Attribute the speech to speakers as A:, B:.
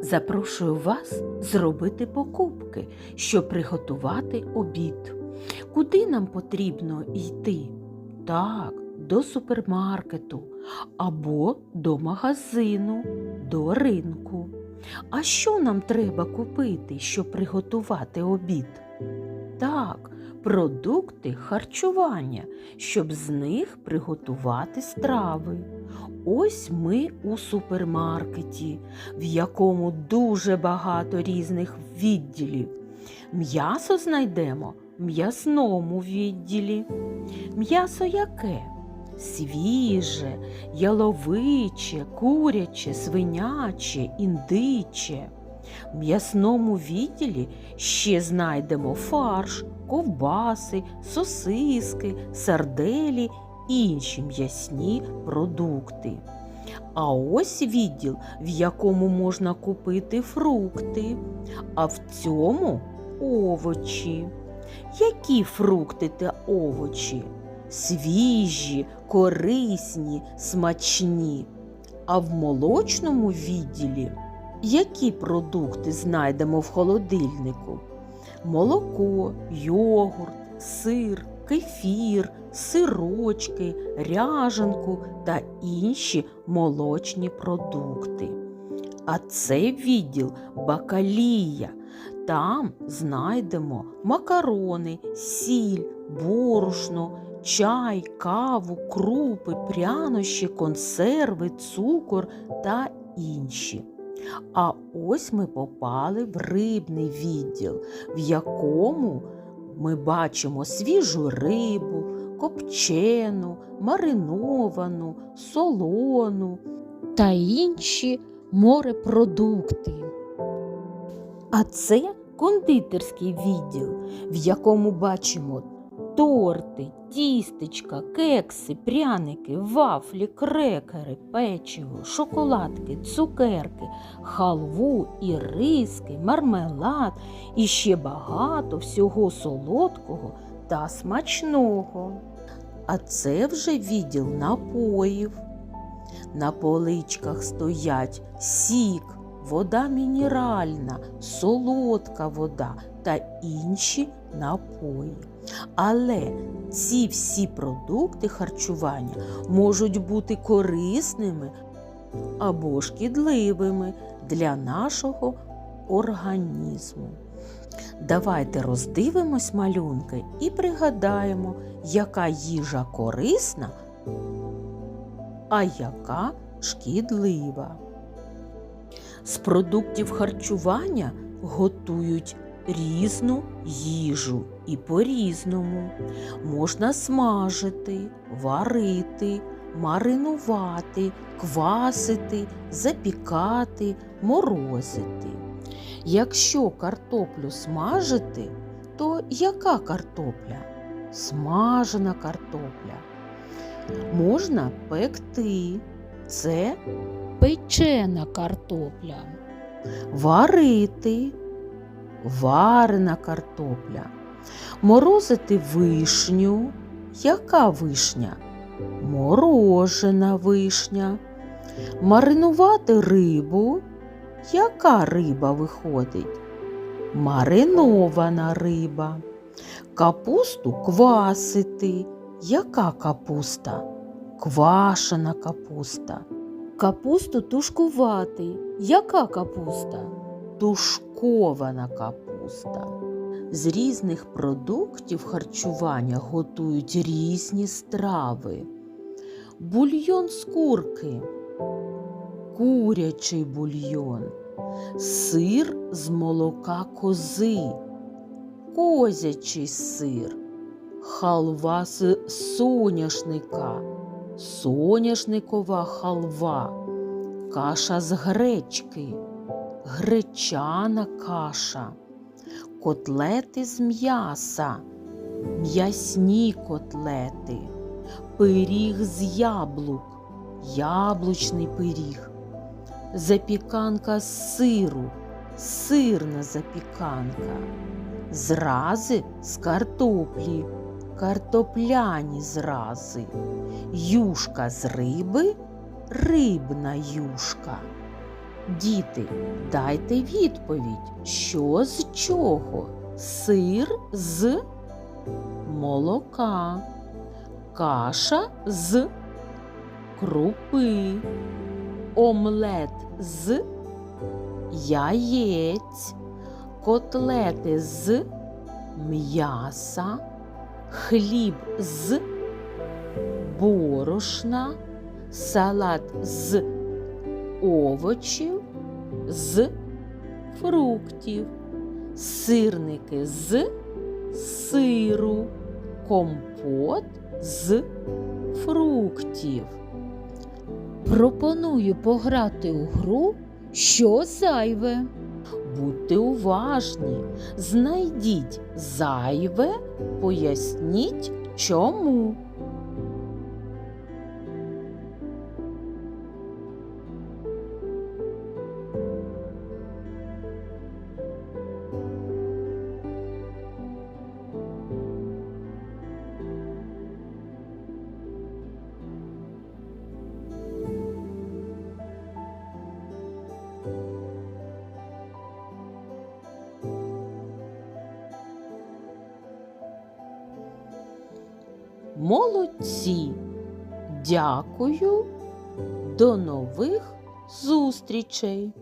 A: Запрошую вас зробити покупки, щоб приготувати обід. Куди нам потрібно йти? Так, до супермаркету або до магазину, до ринку. А що нам треба купити, щоб приготувати обід? Так, продукти харчування, щоб з них приготувати страви. Ось ми у супермаркеті, в якому дуже багато різних відділів. М'ясо знайдемо в м'ясному відділі. М'ясо яке? Свіже, яловиче, куряче, свиняче, індиче. В м'ясному відділі ще знайдемо фарш, ковбаси, сосиски, сарделі і інші м'ясні продукти. А ось відділ, в якому можна купити фрукти, а в цьому овочі. Які фрукти та овочі? Свіжі, корисні, смачні. А в молочному відділі які продукти знайдемо в холодильнику? Молоко, йогурт, сир, кефір, сирочки, ряжанку та інші молочні продукти. А це відділ бакалія. Там знайдемо макарони, сіль, борошно, чай, каву, крупи, прянощі, консерви, цукор та інші. А ось ми попали в рибний відділ, в якому ми бачимо свіжу рибу, копчену, мариновану, солону та інші морепродукти. А це кондитерський відділ, в якому бачимо торти, тістечка, кекси, пряники, вафлі, крекери, печиво, шоколадки, цукерки, халву, іриски, мармелад і ще багато всього солодкого та смачного. А це вже відділ напоїв. На поличках стоять сік, вода мінеральна, солодка вода та інші напої. Але ці всі продукти харчування можуть бути корисними або шкідливими для нашого організму. Давайте роздивимось малюнки і пригадаємо, яка їжа корисна, а яка шкідлива. З продуктів харчування готують різну їжу і по-різному. Можна смажити, варити, маринувати, квасити, запікати, морозити. Якщо картоплю смажити, то яка картопля? Смажена картопля. Можна пекти. Це печена картопля. Варити варена картопля. Морозити вишню. Яка вишня? Морожена вишня. Маринувати рибу. Яка риба виходить? Маринована риба. Капусту квасити. Яка капуста? Квашена капуста. Капусту тушкувати. Яка капуста? Тушкована капуста. З різних продуктів харчування готують різні страви. Бульйон з курки, курячий бульйон, сир з молока кози, козячий сир, халва з соняшника, соняшникова халва, каша з гречки, гречана каша, котлети з м'яса, м'ясні котлети, пиріг з яблук, яблучний пиріг, запіканка з сиру, сирна запіканка, зрази з картоплі, картопляні зрази, юшка з риби, рибна юшка, Діти, дайте відповідь, що з чого? Сир з молока, каша з крупи, омлет з яєць, котлети з м'яса, хліб з борошна, салат з овочів, з фруктів, сирники з сиру, компот з фруктів. Пропоную пограти у гру Що зайве. Будьте уважні, знайдіть зайве, поясніть чому. Молодці! Дякую! До нових зустрічей!